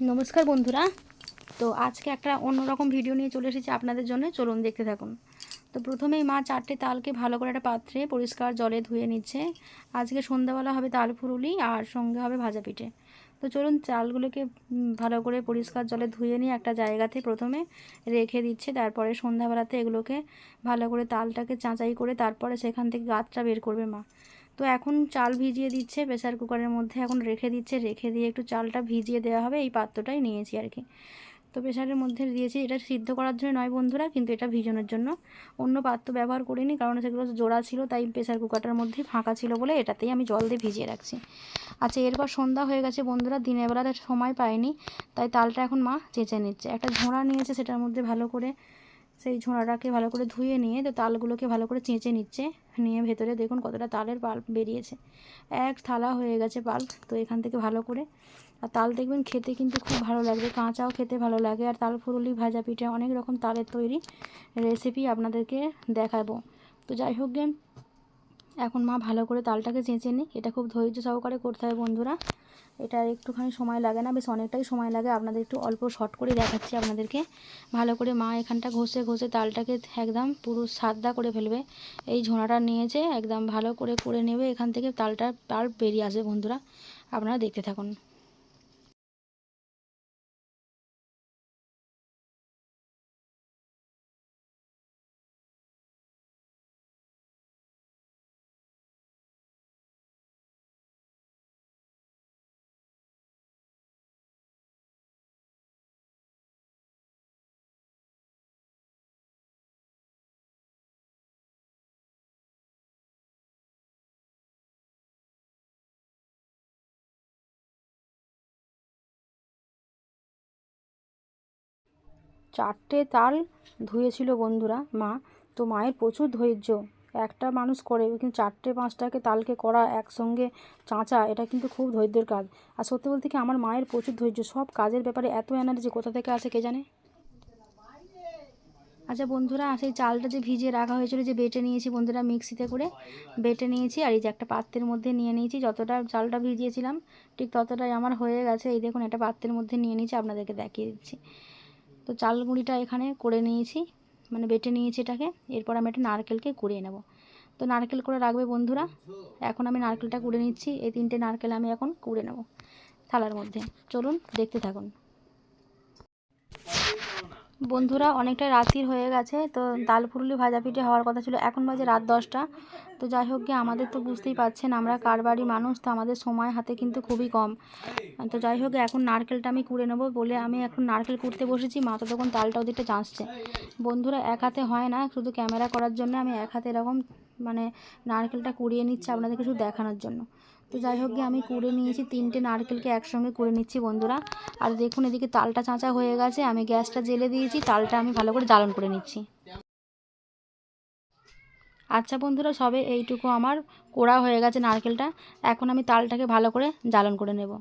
নমস্কার বন্ধুরা। তো আজকে একটা অন্যরকম ভিডিও নিয়ে চলে এসেছি আপনাদের জন্য। চলুন দেখতে থাকুন। তো প্রথমেই মা চারটে তালকে ভালো করে একটা পাত্রে পরিষ্কার জলে ধুয়ে নিচ্ছে। আজকে সন্ধ্যাবেলা হবে তাল ফুরুলি আর সঙ্গে হবে ভাজা পিঠে। তো চলুন চালগুলোকে ভালো করে পরিষ্কার জলে ধুয়ে নিয়ে একটা জায়গাতে প্রথমে রেখে দিচ্ছে। তারপরে সন্ধ্যাবেলাতে এগুলোকে ভালো করে তালটাকে চাঁচাই করে তারপরে সেখান থেকে গাছটা বের করবে মা। তো এখন চাল ভিজিয়ে দিচ্ছে, প্রেসার কুকারের মধ্যে এখন রেখে দিচ্ছে, রেখে দিয়ে একটু চালটা ভিজিয়ে দেওয়া হবে, এই পাত্রটাই নিয়েছি আর কি। তো প্রেশারের মধ্যে দিয়েছি, এটা সিদ্ধ করার জন্য নয় বন্ধুরা, কিন্তু এটা ভিজানোর জন্য। অন্য পাত্র ব্যবহার করিনি, কারণ সেগুলো জোড়া ছিল, তাই প্রেসার কুকারটার মধ্যে ফাঁকা ছিল বলে এটাতেই আমি জল দিয়ে ভিজিয়ে রাখছি। আচ্ছা এরপর সন্ধ্যা হয়ে গেছে বন্ধুরা, দিনের বেলাতে সময় পাইনি, তাই তালটা এখন মা চেঁচে নিচ্ছে। একটা ঝোড়া নিয়েছে, সেটার মধ্যে ভালো করে সেই ঝোড়াটাকে ভালো করে ধুয়ে নিয়ে তো তালগুলোকে ভালো করে চেঁচে নিচ্ছে। নিয়ে ভেতরে দেখুন কতটা তালের পাল্প বেরিয়েছে। এক থালা হয়ে গেছে পাল্প তো এখান থেকে ভালো করে। আর তাল দেখবেন খেতে কিন্তু খুব ভালো লাগবে, কাঁচাও খেতে ভালো লাগে। আর তাল ফুরুলি ভাজা পিঠে অনেক রকম তালের তৈরি রেসিপি আপনাদেরকে দেখাবো। তো যাই হোক এখন মা ভালো করে তালটাকে চেঁচে নিই এটা খুব ধৈর্য সহকারে করতে হয় বন্ধুরা। এটা একটুখানি সময় লাগে না, বেশ অনেকটাই সময় লাগে। আপনাদের একটু অল্প শর্ট করে দেখাচ্ছি আপনাদেরকে। ভালো করে মা এখানটা ঘষে ঘষে তালটাকে একদম পুরো সাদা করে ফেলবে। এই ঝোড়াটা নিয়েছে, একদম ভালো করে করে নেবে। এখান থেকে তালটা তাল বেরিয়ে আসবে বন্ধুরা। আপনারা দেখতে থাকুন। চারটে তাল ধুয়েছিল বন্ধুরা, মা। তো মায়ের প্রচুর ধৈর্য। একটা মানুষ করে, কিন্তু চারটে পাঁচটাকে তালকে করা একসঙ্গে চাঁচা, এটা কিন্তু খুব ধৈর্যের কাজ। আর সত্যি বলতে কি, আমার মায়ের প্রচুর ধৈর্য। সব কাজের ব্যাপারে এত এনার্জি কোথা থেকে আসে কে জানে? আচ্ছা বন্ধুরা, সেই চালটা যে ভিজিয়ে রাখা হয়েছিল, যে বেটে নিয়েছি বন্ধুরা মিক্সিতে করে, বেটে নিয়েছি, আর এই যে একটা পাত্রের মধ্যে নিয়ে নিয়েছি, যতটা চালটা ভিজিয়েছিলাম, ঠিক ততটাই আমার হয়ে গেছে। এই দেখুন, একটা পাত্রের মধ্যে নিয়ে নিয়েছি, আপনাদেরকে দেখিয়ে দিচ্ছি। তো চাল গুঁড়িটা এখানে করে নিয়েছি মানে বেটে নিয়েছি এটাকে। এরপর আমি এটা নারকেলকে কুড়িয়ে নেব। তো নারকেল করে রাখবে বন্ধুরা। এখন আমি নারকেলটা কুড়ে নিচ্ছি। এই তিনটে নারকেল আমি এখন কুড়ে নেব থালার মধ্যে। চলুন দেখতে থাকুন। বন্ধুরা, অনেকটা রাতির হয়ে গেছে, তো ডাল ফুরুলি ভাজা পিঠে হওয়ার কথা ছিল। এখন বাজে রাত দশটা, তো যাই হোক গিয়ে আমাদের তো বুঝতেই পারছেন, আমরা কারবারি মানুষ, তো আমাদের সময় হাতে কিন্তু খুবই কম। তো যাই হোক, এখন নারকেলটা আমি কুড়ে নেব বলে আমি এখন নারকেল কুড়তে বসেছি, মা তো তখন তালটা ওদিকটা চাঁচছে বন্ধুরা, এক হাতে হয় না, শুধু ক্যামেরা করার জন্য আমি এক হাতে এরকম মানে নারকেলটা কুড়িয়ে নিচ্ছি আপনাদেরকে শুধু দেখানোর জন্য। তো যাই হোক আমি কুড়ে নিয়েছি, তিনটে নারকেলকে একসঙ্গে কুড়ে নিচ্ছি বন্ধুরা। আর দেখুন এদিকে তালটা চাঁচা হয়ে গেছে, আমি গ্যাসটা জেলে দিয়েছি, তালটা আমি ভালো করে জ্বালন করে নিচ্ছি। আচ্ছা বন্ধুরা, সবে এইটুকু আমার। কোড়া হয়ে গেছে নারকেলটা, এখন আমি তালটাকে ভালো করে জ্বালন করে নেব।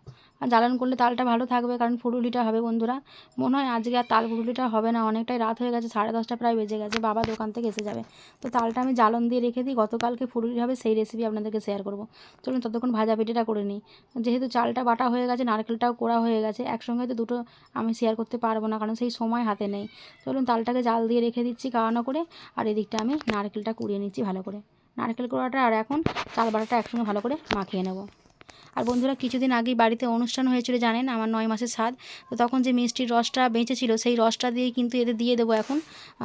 আর জ্বালন করলে তালটা ভালো থাকবে, কারণ ফুরুলিটা হবে বন্ধুরা। মনে হয় আজকে আর তাল ফুরুলিটা হবে না, অনেকটাই রাত হয়ে গেছে, সাড়ে দশটা প্রায় বেজে গেছে, বাবা দোকান থেকে এসে যাবে। তো তালটা আমি জ্বালন দিয়ে রেখে দিই, গতকালকে ফুরুলি হবে সেই রেসিপি আপনাদেরকে শেয়ার করব। চলুন ততক্ষণ ভাজা পিঠেটা করে নিই। যেহেতু চালটা বাটা হয়ে গেছে, নারকেলটাও কোড়া হয়ে গেছে, একসঙ্গে তো দুটো আমি শেয়ার করতে পারব না, কারণ সেই সময় হাতে নেই। চলুন তালটাকে জাল দিয়ে রেখে দিচ্ছি কাওয়ানো করে, আর এদিকটা আমি নারকেলটা কুড়িয়ে নিচ্ছি ভালো করে। নারকেল কোড়াটা আর এখন চাল বাটাটা একসঙ্গে ভালো করে মাখিয়ে নেব। আর বন্ধুরা, কিছুদিন আগেই বাড়িতে অনুষ্ঠান হয়েছিল, জানেন? আমার নয় মাসের স্বাদ। তো তখন যে মিষ্টির রসটা বেঁচেছিল, সেই রসটা দিয়েই কিন্তু এদের দিয়ে দেবো এখন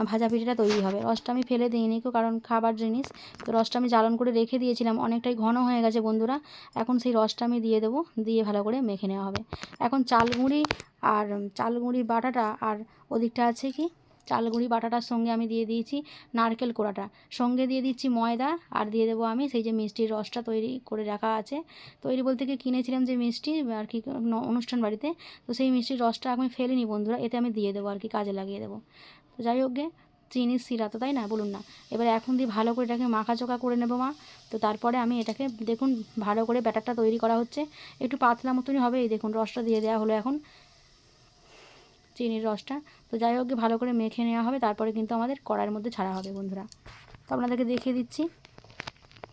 ভাজা পিঠেটা তৈরি হবে। রসটা আমি ফেলে দিইনি কারণ খাবার জিনিস। তো রসটা আমি জ্বালন করে রেখে দিয়েছিলাম, অনেকটাই ঘন হয়ে গেছে বন্ধুরা। এখন সেই রসটা আমি দিয়ে দেবো, দিয়ে ভালো করে মেখে নেওয়া হবে। এখন চাল গুঁড়ি আর চাল গুঁড়ি বাটাটা আর ওদিকটা আছে কি? চাল গুঁড়ি বাটাটার সঙ্গে আমি দিয়ে দিয়েছি নারকেল কোড়াটা। সঙ্গে দিয়ে দিচ্ছি ময়দা আর দিয়ে দেবো আমি সেই যে মিষ্টির রসটা তৈরি করে রাখা আছে। তৈরি বলতে কি কিনেছিলাম যে মিষ্টি আর কি অনুষ্ঠান বাড়িতে। তো সেই মিষ্টির রসটা আমি ফেলিনি বন্ধুরা, এতে আমি দিয়ে দেবো আর কি, কাজে লাগিয়ে দেবো। তো যাই হোক গে, চিনির সিরা তো তাই না, বলুন না। এবার এখন দিয়ে ভালো করে এটাকে মাখাচোকা করে নেব মা। তো তারপরে আমি এটাকে দেখুন ভালো করে ব্যাটারটা তৈরি করা হচ্ছে। একটু পাতলা মতনই হবে, এই দেখুন রসটা দিয়ে দেওয়া হলো এখন। চিনির রসটা। তো যাই হোক, ভালো করে মেখে নেওয়া হবে, তারপরে কিন্তু আমাদের কড়াইয়ের মধ্যে ছাড়া হবে বন্ধুরা। তো আপনাদেরকে দেখিয়ে দিচ্ছি।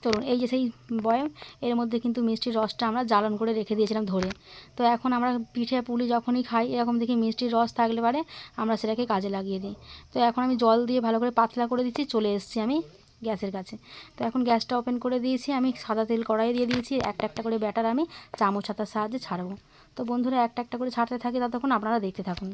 চলুন, এই যে সেই বয়ম, এর মধ্যে কিন্তু মিষ্টির রসটা আমরা জ্বালন করে রেখে দিয়েছিলাম ধরে। তো এখন আমরা পিঠে পুলি যখনই খাই, এরকম দেখি মিষ্টির রস থাকলে পারে, আমরা সেটাকে কাজে লাগিয়ে দিই। তো এখন আমি জল দিয়ে ভালো করে পাতলা করে দিচ্ছি, চলে এসেছি আমি গ্যাসের কাছে। তো এখন গ্যাসটা ওপেন করে দিয়েছি, আমি সাদা তেল কড়াই দিয়ে দিয়েছি, একটা একটা করে ব্যাটার আমি চামচ হাতার সাহায্যে ছাড়বো। তো বন্ধুরা, একটা একটা করে ছাড়তে থাকি, ততক্ষণ আপনারা দেখতে থাকুন।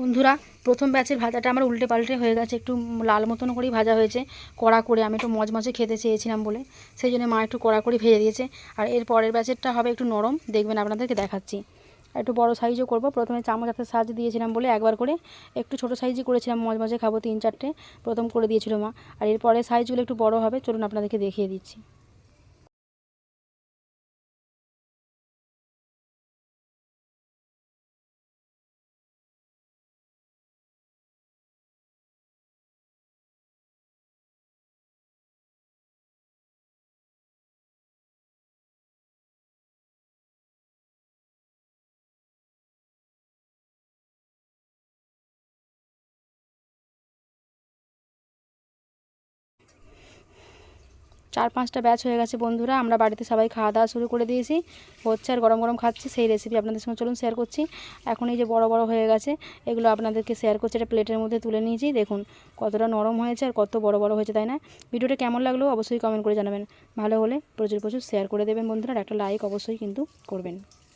বন্ধুরা, প্রথম ব্যাচের ভাজাটা আমার উল্টে পাল্টে হয়ে গেছে, একটু লাল মতন করেই ভাজা হয়েছে, কড়া করে, আমি একটু মজমজে খেতে চেয়েছিলাম বলে, সেই জন্য মা একটু কড়া করে ভেজে দিয়েছে, আর এর পরের ব্যাচেরটা হবে একটু নরম, দেখবেন আপনাদেরকে দেখাচ্ছি। একটু বড় সাইজও করব, প্রথমে চামচ হাতের সাহায্যে দিয়েছিলাম বলে একবার করে, একটু ছোট সাইজই করেছিলাম মজমজে খাব তিন চারটে, প্রথম করে দিয়েছিল মা। আর এর পরের সাইজগুলো একটু বড় হবে, চলুন আপনাদেরকে দেখিয়ে দিচ্ছি। চার পাঁচটা ব্যাচ হয়ে গেছে বন্ধুরা, আমরা বাড়িতে সবাই খাওয়া দাওয়া শুরু করে দিয়েছি। হচ্ছে আর গরম গরম খাচ্ছি, সেই রেসিপি আপনাদের সঙ্গে চলুন শেয়ার করছি। এখন এই যে বড় বড় হয়ে গেছে, এগুলো আপনাদেরকে শেয়ার করছি এটা প্লেটের মধ্যে তুলে নিয়েছি। দেখুন কতটা নরম হয়েছে আর কত বড় বড় হয়েছে, তাই না? ভিডিওটা কেমন লাগল অবশ্যই কমেন্ট করে জানাবেন। ভালো হলে প্রচুর প্রচুর শেয়ার করে দেবেন বন্ধুরা একটা লাইক অবশ্যই কিন্তু করবেন।